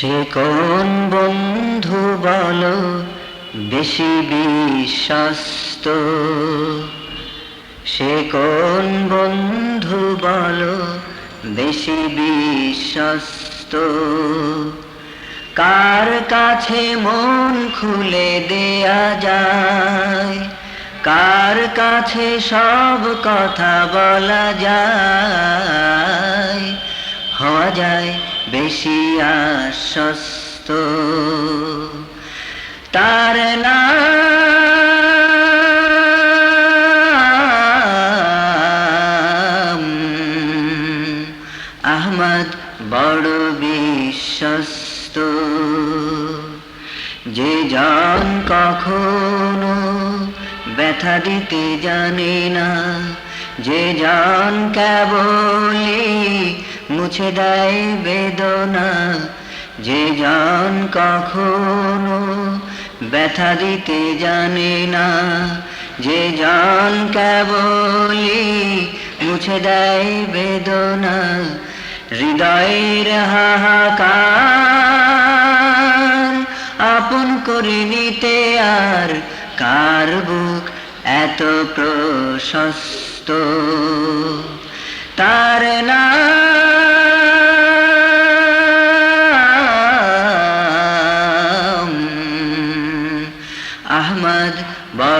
সে কোন বন্ধু বলো? বেশি বিশ্বস্ত। সে কোন বন্ধু বলো? বেশি বিশ্বস্ত। কার কাছে মন খুলে দেয়া যায়? কার কাছে সব কথা বলা যায়? হওয়া যায় বেশি তার নাম আহমদ বড় বিশ্বস্ত। যে জন কখনো ব্যথা দিতে জানে না, যে জন কেবলি মুছে দেয় বেদনা। যে জন কখনো ব্যথা দিতে জানে না। যে জন কেবলি মুছে দেয় বেদনা। হৃদয়ের হাহাকার আপন করে নিতে আর কার বুক এত প্রশস্ত? তার নাম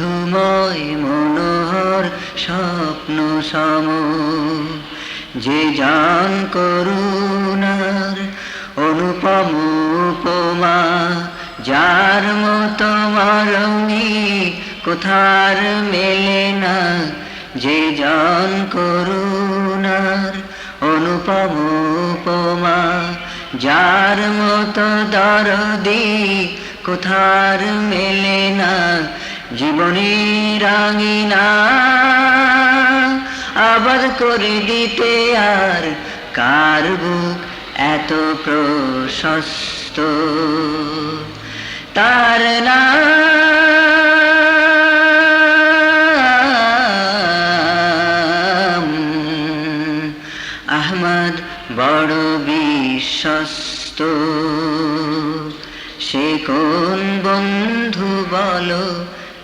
মধুময় মনোহর স্বপ্ন সম। যে জান করুণার অনুপম উপমা, যার মতো মারণী কোথার মেলে না। যে জান করুণার অনুপম উপমা, যার মতো দরদি কোথার মেলে না। জীবনী রাঙিনা আবার করে দিতে আর কার বুক এত প্রশস্ত? তার না আহমদ বড় বিশ্বস্ত। সে কোন বন্ধু বলো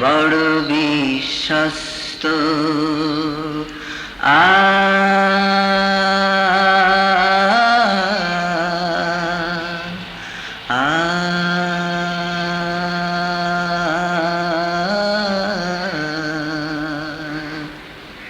বড় বিশ্বস্ত আ